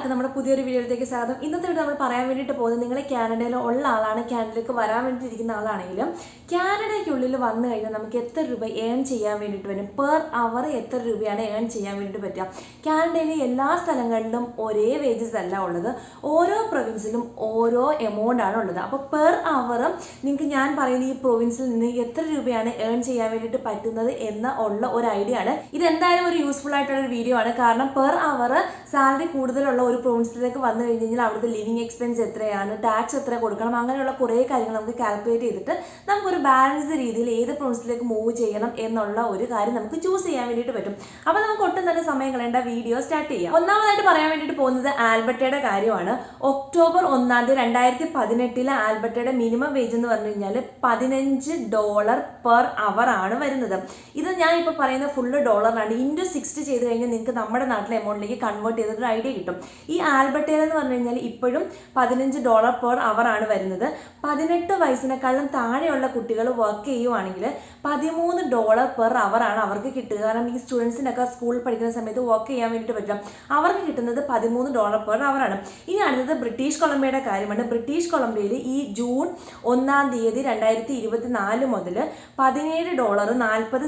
എല്ലാവർക്കും നമ്മുടെ പുതിയൊരു വീഡിയോയിലേക്ക് സ്വാഗതം. ഇന്നത്തെ വീഡിയോ നമ്മൾ പറയാൻ വേണ്ടിയിട്ട് പോകുന്നത് നിങ്ങൾ കാനഡയിൽ ഉള്ള ആളാണ്. കാനഡയിലേക്ക് വരാൻ വേണ്ടിയിരിക്കുന്ന ആളാണെങ്കിലും കാനഡയ്ക്കുള്ളിൽ വന്നു കഴിഞ്ഞാൽ നമുക്ക് എത്ര രൂപ ഏൺ ചെയ്യാൻ വേണ്ടിയിട്ട് വരും? പെർ അവർ എത്ര രൂപയാണ് ഏൺ ചെയ്യാൻ വേണ്ടിയിട്ട് പറ്റുക? കാനഡയിലെ എല്ലാ സ്ഥലങ്ങളിലും ഒരേ വേജസ് അല്ല ഉള്ളത്. ഓരോ പ്രൊവിൻസിലും ഓരോ എമൗണ്ട് ആണ് ഉള്ളത്. അപ്പോൾ പെർ അവർ നിങ്ങൾക്ക് ഞാൻ പറയുന്ന ഈ പ്രൊവിൻസിൽ നിന്ന് എത്ര രൂപയാണ് ഏൺ ചെയ്യാൻ വേണ്ടിയിട്ട് പറ്റുന്നത് എന്ന ഉള്ള ഒരു ഐഡിയ ആണ്. ഇത് എന്തായാലും ഒരു യൂസ്ഫുൾ ആയിട്ടുള്ള ഒരു വീഡിയോ ആണ്. കാരണം പെർ അവർ സാലറി കൂടുതലുള്ള ഒരു പ്രോൺസിലേക്ക് വന്നു കഴിഞ്ഞ് കഴിഞ്ഞാൽ അവിടുത്തെ ലിവിങ് എക്സ്പെൻസ് എത്രയാണ് ടാക്സ് എത്ര കൊടുക്കണം അങ്ങനെയുള്ള കുറേ കാര്യങ്ങൾ നമുക്ക് കാൽക്കുലേറ്റ് ചെയ്തിട്ട് നമുക്കൊരു ബാലൻസ്ഡ് രീതിയിൽ ഏത് പ്രോൺസിലേക്ക് മൂവ് ചെയ്യണം എന്നുള്ള ഒരു കാര്യം നമുക്ക് ചൂസ് ചെയ്യാൻ വേണ്ടിയിട്ട് പറ്റും. അപ്പോൾ നമുക്ക് ഒട്ടും തന്നെ സമയം കളയേണ്ട വീഡിയോ സ്റ്റാർട്ട് ചെയ്യാം. ഒന്നാമതായിട്ട് പറയാൻ വേണ്ടിയിട്ട് പോകുന്നത് ആൽബർട്ടയുടെ കാര്യമാണ്. ഒക്ടോബർ ഒന്നാം തീയതി രണ്ടായിരത്തി പതിനെട്ടിലെ ആൽബർട്ടയുടെ മിനിമം വേജ് എന്ന് പറഞ്ഞു കഴിഞ്ഞാൽ പതിനഞ്ച് ഡോളർ പെർ അവർ ആണ് വരുന്നത്. ഇത് ഞാൻ ഇപ്പോൾ പറയുന്ന ഫുള്ള് ഡോളറാണ് ഇന്റു സിക്സ്റ്റി ചെയ്ത് കഴിഞ്ഞാൽ നിങ്ങൾക്ക് നമ്മുടെ നാട്ടിലെ എമൗണ്ടിലേക്ക് കൺവേർട്ട് ചെയ്തിട്ട് ഐഡിയ കിട്ടും. ഈ ആൽബർട്ടയിൽ എന്ന് പറഞ്ഞു കഴിഞ്ഞാൽ ഇപ്പോഴും പതിനഞ്ച് ഡോളർ പെർ അവർ ആണ് വരുന്നത്. പതിനെട്ട് വയസ്സിനേക്കാളും താഴെയുള്ള കുട്ടികൾ വർക്ക് ചെയ്യുവാണെങ്കിൽ പതിമൂന്ന് ഡോളർ പെർ അവർ ആണ് അവർക്ക് കിട്ടുക. കാരണം ഈ സ്റ്റുഡൻസിനൊക്കെ സ്കൂളിൽ പഠിക്കുന്ന സമയത്ത് വർക്ക് ചെയ്യാൻ വേണ്ടിയിട്ട് പറ്റില്ല. അവർക്ക് കിട്ടുന്നത് പതിമൂന്ന് ഡോളർ പെർ ആണ്. ഇനി അടുത്തത് ബ്രിട്ടീഷ് കൊളംബിയയുടെ കാര്യമാണ്. ബ്രിട്ടീഷ് കൊളംബിയയിൽ ഈ ജൂൺ ഒന്നാം തീയതി രണ്ടായിരത്തി ഇരുപത്തി നാല് മുതൽ പതിനേഴ് ഡോളർ നാൽപ്പത്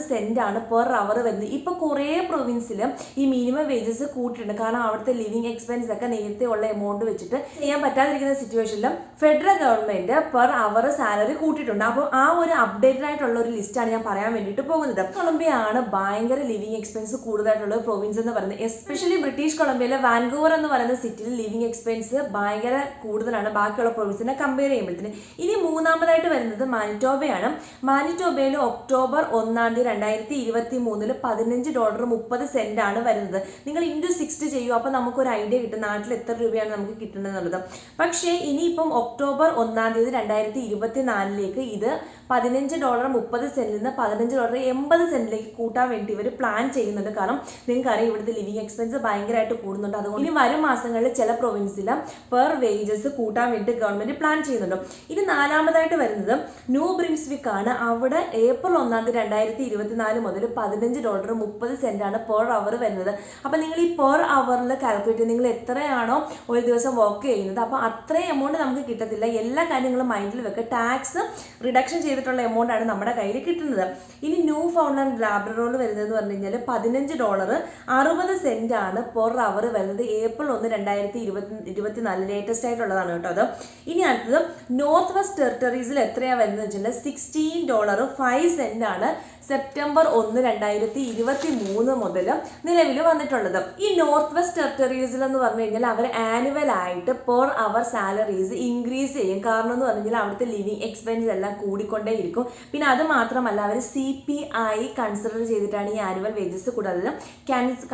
ആണ് പെർ അവർ വരുന്നത്. ഇപ്പോൾ കുറേ പ്രൊവിൻസിൽ ഈ മിനിമം വേജസ് കൂട്ടിയിട്ടുണ്ട്. കാരണം അവിടുത്തെ ലിവിങ് എക്സ്പെൻസ് ഒക്കെ നേരത്തെ ഉള്ള എമൗണ്ട് വെച്ചിട്ട് ചെയ്യാൻ പറ്റാതിരിക്കുന്ന സിറ്റുവേഷനിലും federal government per hour salary കൂട്ടിയിട്ടുണ്ട്. അപ്പോൾ ആ ഒരു അപ്ഡേറ്റഡ് ആയിട്ടുള്ള ഒരു ലിസ്റ്റാണ് ഞാൻ പറയാൻ വേണ്ടിയിട്ട് പോകുന്നത്. കൊളംബിയ ആണ് ഭയങ്കര ലിവിങ് എക്സ്പെൻസ് കൂടുതലായിട്ടുള്ള പ്രൊവിൻസ് എന്ന് പറയുന്നത്. എസ്പെഷ്യലി ബ്രിട്ടീഷ് കൊളംബിയയിലെ വാൻകൂവർ എന്ന് പറയുന്ന സിറ്റിയിൽ ലിവിങ് എക്സ്പെൻസ് ഭയങ്കര കൂടുതലാണ്. ബാക്കിയുള്ള പ്രൊവിൻസിനെ കമ്പയർ ചെയ്യുമ്പോഴത്തേന്. ഇനി മൂന്നാമതായിട്ട് വരുന്നത് മാനിറ്റോബയാണ് മാനിറ്റോബയിൽ ഒക്ടോബർ ഒന്നാം തീയതി രണ്ടായിരത്തി ഇരുപത്തി മൂന്നിൽ പതിനഞ്ച് ഡോളർ മുപ്പത് സെന്റ് ആണ് വരുന്നത്. നിങ്ങൾ ഇന്റു സിക്സ്റ്റി ചെയ്യൂ. അപ്പോൾ നമുക്കൊരു ഐഡിയ നാട്ടിൽ എത്ര രൂപയാണ് നമുക്ക് കിട്ടുന്നത് എന്നുള്ളത് പക്ഷേ ഇനിയിപ്പം ഒക്ടോബർ ഒന്നാം തീയതി രണ്ടായിരത്തി ഇരുപത്തി നാലിലേക്ക് ഇത് പതിനഞ്ച് ഡോളർ മുപ്പത് സെന്റിൽ നിന്ന് പതിനഞ്ച് ഡോളർ എൺപത് സെന്റിലേക്ക് കൂട്ടാൻ വേണ്ടി ഇവർ പ്ലാൻ ചെയ്യുന്നുണ്ട്. കാരണം നിങ്ങൾക്കറിയാം ഇവിടുത്തെ ലിവിങ് എക്സ്പെൻസ് ഭയങ്കരമായിട്ട് കൂടുന്നുണ്ട്. അതുകൊണ്ട് ഇനി വരും മാസങ്ങളിൽ ചില പ്രൊവിൻസിൽ പെർ വേജസ് കൂട്ടാൻ വേണ്ടി ഗവൺമെന്റ് പ്ലാൻ ചെയ്യുന്നുണ്ട്. ഇനി നാലാമതായിട്ട് വരുന്നത് ന്യൂ ബ്രിൻസ്വിക് ആണ്. അവിടെ ഏപ്രിൽ ഒന്നാം തീയതി രണ്ടായിരത്തി ഇരുപത്തിനാല് മുതൽ പതിനഞ്ച് ഡോളർ മുപ്പത് ആണ് പെർ അവർ വരുന്നത്. അപ്പോൾ നിങ്ങൾ ഈ പെർ അവറിൽ കാൽക്കുലേറ്റ് നിങ്ങൾ എത്രയാണോ ഒരു ദിവസം വർക്ക് ചെയ്യുന്നത്. അപ്പോൾ അത്രയും എമൗണ്ട് നമുക്ക് കിട്ടത്തില്ല. എല്ലാ കാര്യങ്ങളും മൈൻഡിൽ വെക്കുക ടാക്സ് റിഡക്ഷൻ ചെയ്തിട്ടുള്ള എമൗണ്ട് ആണ് നമ്മുടെ കയ്യിൽ കിട്ടുന്നത്. ഇനി ന്യൂ ഫൗണ്ട്ലാൻഡ് വരുന്നത് വരുന്നതെന്ന് പറഞ്ഞു കഴിഞ്ഞാൽ പതിനഞ്ച് ഡോളർ അറുപത് ആണ് പെർ അവർ വരുന്നത്. ഏപ്രിൽ ഒന്ന് രണ്ടായിരത്തി ഇരുപത്തി ഇരുപത്തിനാല് ലേറ്റസ്റ്റ് ആയിട്ടുള്ളതാണ് കേട്ടോ അത്. ഇനി അടുത്തത് നോർത്ത് വെസ്റ്റ് ടെറിട്ടറീസിൽ എത്രയാണ് വരുന്നത് വെച്ചിട്ടുണ്ടെങ്കിൽ സിക്സ്റ്റീൻ ഡോളർ ഫൈവ് ആണ് സെപ്റ്റംബർ ഒന്ന് രണ്ടായിരത്തി ഇരുപത്തി മൂന്ന് മുതൽ നിലവിൽ വന്നിട്ടുള്ളത്. ഈ നോർത്ത് വെസ്റ്റ് ടെറിട്ടറീസിൽ എന്ന് കഴിഞ്ഞാൽ അവർ ആനുവൽ ആയിട്ട് പെർ അവർ സാലറീസ് ഇൻക്രീസ് ചെയ്യും. കാരണം എന്ന് പറഞ്ഞു കഴിഞ്ഞാൽ അവിടുത്തെ ലിവിങ് എക്സ്പെൻസ് എല്ലാം കൂടിക്കൊണ്ടേയിരിക്കും പിന്നെ അത് മാത്രമല്ല അവർ സി പി ഐ കൺസിഡർ ചെയ്തിട്ടാണ് ഈ ആനുവൽ വേജസ് കൂടുതലും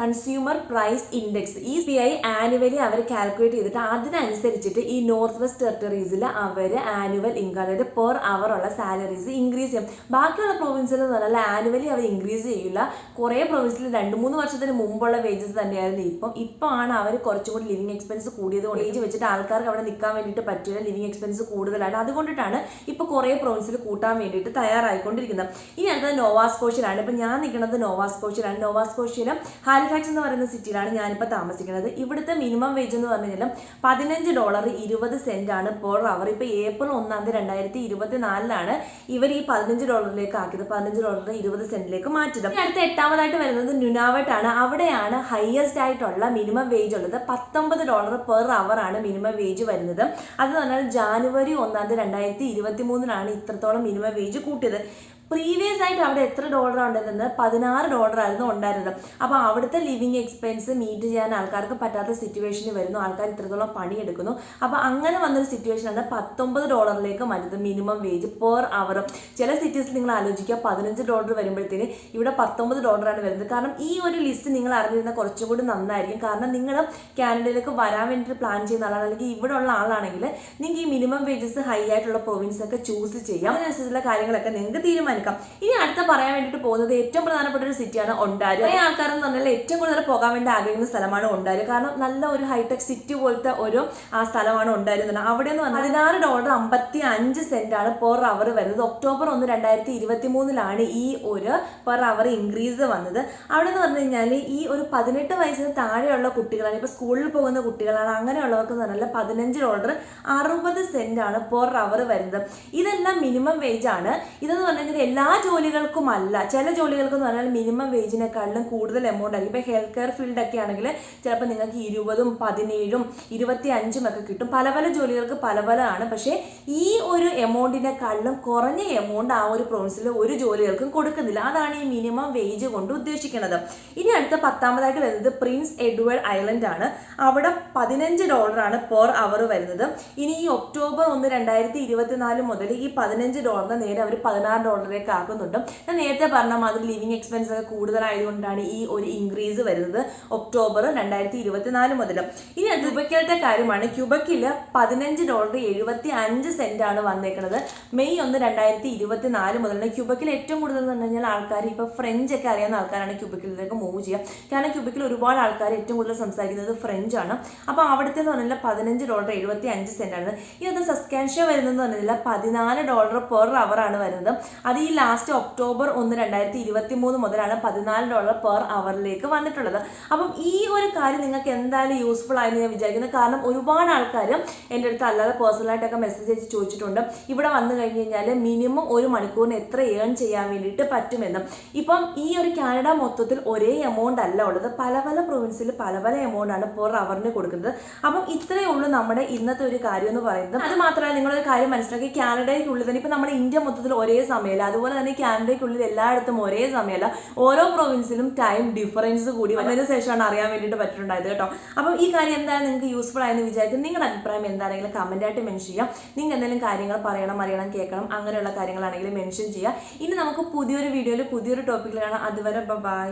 കൺസ്യൂമർ പ്രൈസ് ഇൻഡെക്സ് ഈ സി ഐ ആനുവലി അവർ കാൽക്കുലേറ്റ് ചെയ്തിട്ട് അതിനനുസരിച്ചിട്ട് ഈ നോർത്ത് വെസ്റ്റ് ടെറിട്ടറീസിൽ അവർ ആനുവൽ ഇൻകം അതായത് പെർ അവർ ഉള്ള സാലറീസ് ഇൻക്രീസ് ചെയ്യും. ബാക്കിയുള്ള പ്രൊവിൻസിൽ എന്ന് പറഞ്ഞാൽ ആനുവലി അവർ ഇൻക്രീസ് ചെയ്യില്ല. കുറേ പ്രൊവിൻസിൽ രണ്ട് മൂന്ന് വർഷത്തിന് മുമ്പുള്ള വേജസ് തന്നെയായിരുന്നു ഇപ്പം. ഇപ്പം ആണ് അവർ കുറച്ചും കൂടി ലിവിങ് എക്സ്പെൻസ് കൂടിയത് കൊണ്ട് ഏജ് വെച്ചിട്ട് ആൾക്കാർക്ക് അവിടെ നിൽക്കാൻ വേണ്ടിയിട്ട് പറ്റില്ല. ലിവിങ് എക്സ്പെൻസ് കൂടുതലാണ്. അതുകൊണ്ടിട്ടാണ് ഇപ്പോൾ കുറേ പ്രൊവിൻസിൽ കൂട്ടാൻ വേണ്ടിയിട്ട് തയ്യാറായിക്കൊണ്ടിരിക്കുന്നത്. ഇനി അടുത്തത് നോവാസ്കോഷ്യയിലാണ് ഇപ്പം ഞാൻ നിൽക്കുന്നത് നോവാസ്കോഷ്യയിലാണ് നോവാസ്കോഷ്യയിലെ ഹാലിഫാക്സ് എന്ന് പറയുന്ന സിറ്റിയിലാണ് ഞാനിപ്പോൾ താമസിക്കുന്നത്. ഇവിടുത്തെ മിനിമം വേജ് എന്ന് പറഞ്ഞു കഴിഞ്ഞാൽ പതിനഞ്ച് ഡോളർ ഇരുപത് സെന്റ് ആണ് പെർ അവർ ഇപ്പോൾ ഏപ്രിൽ ഒന്നാം തീയതി രണ്ടായിരത്തി ഇരുപത്തി നാലിലാണ് ഇവർ ഈ പതിനഞ്ച് ഡോളറിലേക്ക് ആക്കിയത്. പതിനഞ്ച് ഡോളർ ഇരുപത് സെന്റിലേക്ക് മാറ്റിയത്. അടുത്ത എട്ടാമതായിട്ട് വരുന്നത് നുനാവട്ടാണ് ആണ്. അവിടെയാണ് ഹയസ്റ്റ് ആയിട്ടുള്ള മിനിമം വേജ് ഉള്ളത്. പത്തൊമ്പത് ഡോളർ പെർ അവർ ആണ് മിനിമം വേജ് വരുന്നത്. അത് പറഞ്ഞാൽ ജാനുവരി ഒന്നാം തീയതി രണ്ടായിരത്തി ഇരുപത്തി മൂന്നിലാണ് ഇത്രത്തോളം മിനിമം വേജ് കൂട്ടിയത്. പ്രീവിയസ് ആയിട്ട് അവിടെ എത്ര ഡോളർ ഉണ്ടെന്ന് പതിനാറ് ഡോളർ ആയിരുന്നു ഉണ്ടായിരുന്നത്. അപ്പോൾ അവിടുത്തെ ലിവിങ് എക്സ്പെൻസ് മീറ്റ് ചെയ്യാൻ ആൾക്കാർക്ക് പറ്റാത്ത സിറ്റുവേഷനിൽ വരുന്നു. ആൾക്കാർ ഇത്രത്തോളം പണിയെടുക്കുന്നു. അപ്പോൾ അങ്ങനെ വന്നൊരു സിറ്റുവേഷനാണ് പത്തൊമ്പത് ഡോളറിലേക്ക് മാറ്റുന്നത് മിനിമം വേജ് പെർ അവർ ചില സിറ്റീസിൽ നിങ്ങൾ ആലോചിക്കുക പതിനഞ്ച് ഡോളർ വരുമ്പോഴത്തേന് ഇവിടെ പത്തൊമ്പത് ഡോളറാണ് വരുന്നത്. കാരണം ഈ ഒരു ലിസ്റ്റ് നിങ്ങൾ അറിഞ്ഞിരുന്ന കുറച്ചും കൂടി നന്നായിരിക്കും. കാരണം നിങ്ങൾ കാനഡയിലേക്ക് വരാൻ വേണ്ടിയിട്ട് പ്ലാൻ ചെയ്യുന്ന ആളാണ്. അല്ലെങ്കിൽ ഇവിടെ ഉള്ള ആളാണെങ്കിൽ നിങ്ങൾക്ക് ഈ മിനിമം വേജസ് ഹൈ ആയിട്ടുള്ള പ്രൊവിൻസ് ഒക്കെ ചൂസ് ചെയ്യാം. അതിനനുസരിച്ചുള്ള കാര്യങ്ങളൊക്കെ നിങ്ങൾക്ക് തീരുമാനിക്കാം. എടുക്കാം. ഇനി അടുത്ത പറയാൻ വേണ്ടിയിട്ട് പോകുന്നത് ഏറ്റവും പ്രധാനപ്പെട്ട ഒരു സിറ്റിയാണ് ഒണ്ടാരി കുറേ ആൾക്കാരെന്ന് പറഞ്ഞാൽ ഏറ്റവും കൂടുതൽ പോകാൻ വേണ്ടി ആഗ്രഹിക്കുന്ന സ്ഥലമാണ് ഒണ്ടാരി കാരണം നല്ല ഒരു ഹൈടെക് സിറ്റി പോലത്തെ ഒരു ആ സ്ഥലമാണ് ഒണ്ടാരി എന്ന് പറഞ്ഞാൽ. അവിടെ എന്ന് പറഞ്ഞാൽ പതിനാറ് ഡോളർ അമ്പത്തി അഞ്ച് സെന്റ് ആണ് പെർ അവർ വരുന്നത്. ഒക്ടോബർ ഒന്ന് രണ്ടായിരത്തി ഇരുപത്തി മൂന്നിലാണ് ഈ ഒരു പെർ അവർ ഇൻക്രീസ് വന്നത്. അവിടെ എന്ന് പറഞ്ഞു കഴിഞ്ഞാൽ ഈ ഒരു പതിനെട്ട് വയസ്സിന് താഴെയുള്ള കുട്ടികളാണ് ഇപ്പോൾ സ്കൂളിൽ പോകുന്ന കുട്ടികളാണ് അങ്ങനെയുള്ളവർക്ക് എന്ന് പറഞ്ഞാൽ പതിനഞ്ച് ഡോളർ അറുപത് സെന്റ് ആണ് പെർ അവർ വരുന്നത്. ഇതെല്ലാം മിനിമം വേജ് ആണ്. ഇതെന്ന് പറഞ്ഞാൽ എല്ലാ ജോലികൾക്കും അല്ല ചില ജോലികൾക്ക് എന്ന് പറഞ്ഞാൽ മിനിമം വേജിനെക്കാളും കൂടുതൽ എമൗണ്ട് ആയിരിക്കും. ഇപ്പോൾ ഹെൽത്ത് കെയർ ഫീൽഡ് ഒക്കെ ആണെങ്കിൽ ചിലപ്പോൾ നിങ്ങൾക്ക് ഇരുപതും പതിനേഴും ഇരുപത്തി അഞ്ചും ഒക്കെ കിട്ടും. പല പല ജോലികൾക്ക് പല പല ആണ്. പക്ഷേ ഈ ഒരു എമൗണ്ടിനെക്കാളും കുറഞ്ഞ എമൗണ്ട് ആ ഒരു പ്രോവിൻസിൽ ഒരു ജോലികൾക്കും കൊടുക്കുന്നില്ല. അതാണ് ഈ മിനിമം വേജ് കൊണ്ട് ഉദ്ദേശിക്കുന്നത്. ഇനി അടുത്ത പത്താമതായിട്ട് വരുന്നത് പ്രിൻസ് എഡ്വേർഡ് ഐലൻഡ് ആണ്. അവിടെ പതിനഞ്ച് ഡോളറാണ് പെർ അവർ വരുന്നത്. ഇനി ഈ ഒക്ടോബർ ഒന്ന് രണ്ടായിരത്തി ഇരുപത്തിനാല് മുതൽ ഈ പതിനഞ്ച് ഡോളറിന് നേരെ അവർ പതിനാറ് ഡോളറിലേക്ക് ആക്കുന്നുണ്ട്. ഞാൻ നേരത്തെ പറഞ്ഞ മാതിരി ലിവിങ് എക്സ്പെൻസ് ഒക്കെ കൂടുതലായതുകൊണ്ടാണ് ഈ ഒരു ഇൻക്രീസ് വരുന്നത് ഒക്ടോബർ രണ്ടായിരത്തി ഇരുപത്തിനാല് മുതൽ ഇനി ക്യൂബക്കലത്തെ കാര്യമാണ്. ക്യൂബക്കിൽ പതിനഞ്ച് ഡോളർ എഴുപത്തി അഞ്ച് സെന്റ് ആണ് വന്നേക്കുന്നത് മെയ് ഒന്ന് രണ്ടായിരത്തി ഇരുപത്തിനാല് മുതലാണ് ക്യൂബക്കിൽ ഏറ്റവും കൂടുതൽ എന്ന് പറഞ്ഞു കഴിഞ്ഞാൽ ആൾക്കാർ ഇപ്പോൾ ഫ്രഞ്ച് ഒക്കെ അറിയാവുന്ന ആൾക്കാരാണ് ക്യൂബക്കിലേക്ക് മൂവ് ചെയ്യുക. കാരണം ക്യൂബക്കിൽ ഒരുപാട് ആൾക്കാർ ഏറ്റവും കൂടുതൽ സംസാരിക്കുന്നത് ഫ്രഞ്ച് ആണ്. അപ്പോൾ അവിടുത്തെ എന്ന് പറഞ്ഞാൽ പതിനഞ്ച് ഡോളർ എഴുപത്തി അഞ്ച് സെന്റ് ആണ്. ഇനി അത് സസ്കാൻഷ്യ വരുന്നതെന്ന് പറഞ്ഞാൽ പതിനാല് ഡോളർ പെർ അവർ ആണ് വരുന്നത്. അത് ഈ ലാസ്റ്റ് ഒക്ടോബർ ഒന്ന് രണ്ടായിരത്തി ഇരുപത്തി മൂന്ന് മുതലാണ് പതിനാല് ഡോളർ പെർ അവറിലേക്ക് വന്നിട്ടുള്ളത്. അപ്പം ഈ ഒരു കാര്യം നിങ്ങൾക്ക് എന്തായാലും യൂസ്ഫുൾ ആയെന്ന് ഞാൻ വിചാരിക്കുന്നു. കാരണം ഒരുപാട് ആൾക്കാർ എന്റെ അടുത്ത് അല്ലാതെ പേഴ്സണലായിട്ടൊക്കെ മെസ്സേജ് അയച്ച് ചോദിച്ചിട്ടുണ്ട്. ഇവിടെ വന്നു കഴിഞ്ഞ് കഴിഞ്ഞാൽ മിനിമം ഒരു മണിക്കൂറിന് എത്ര ഏൺ ചെയ്യാൻ വേണ്ടിയിട്ട് പറ്റുമെന്നും. ഇപ്പം ഈ ഒരു കാനഡ മൊത്തത്തിൽ ഒരേ എമൗണ്ട് അല്ല ഉള്ളത്. പല പല പ്രൊവിൻസിൽ പല പല എമൗണ്ട് ആണ് പെർ അവറിന് കൊടുക്കുന്നത്. അപ്പം ഇത്രയേ ഉള്ളൂ നമ്മുടെ ഇന്നത്തെ ഒരു കാര്യം എന്ന് പറയുന്നത്. അത് മാത്രമല്ല നിങ്ങളൊരു കാര്യം മനസ്സിലാക്കി. കാനഡയ്ക്കുള്ളിൽ തന്നെ ഇപ്പം നമ്മുടെ ഇന്ത്യ മൊത്തത്തിൽ ഒരേ സമയമല്ല അതുപോലെ തന്നെ കാനഡയ്ക്കുള്ളിൽ എല്ലായിടത്തും ഒരേ സമയമല്ല. ഓരോ പ്രൊവിൻസിലും ടൈം ഡിഫറൻസ് കൂടി വന്നതിന് ശേഷമാണ് അറിയാൻ വേണ്ടിയിട്ട് പറ്റിയിട്ടുണ്ടായത് കേട്ടോ. അപ്പം ഈ കാര്യം എന്തായാലും നിങ്ങൾക്ക് യൂസ്ഫുൾ ആയെന്ന് വിചാരിക്കും നിങ്ങളുടെ അഭിപ്രായം എന്താണെങ്കിലും കമന്റ് ആയിട്ട് മെൻഷൻ ചെയ്യാം. നിങ്ങൾ എന്തെങ്കിലും കാര്യങ്ങൾ പറയണം അറിയണം കേൾക്കണം അങ്ങനെയുള്ള കാര്യങ്ങളാണെങ്കിലും മെൻഷൻ ചെയ്യുക ഇനി നമുക്ക് പുതിയൊരു വീഡിയോയിൽ പുതിയൊരു ടോപ്പിക്കിൽ കാണാം. അതുവരെ ബൈ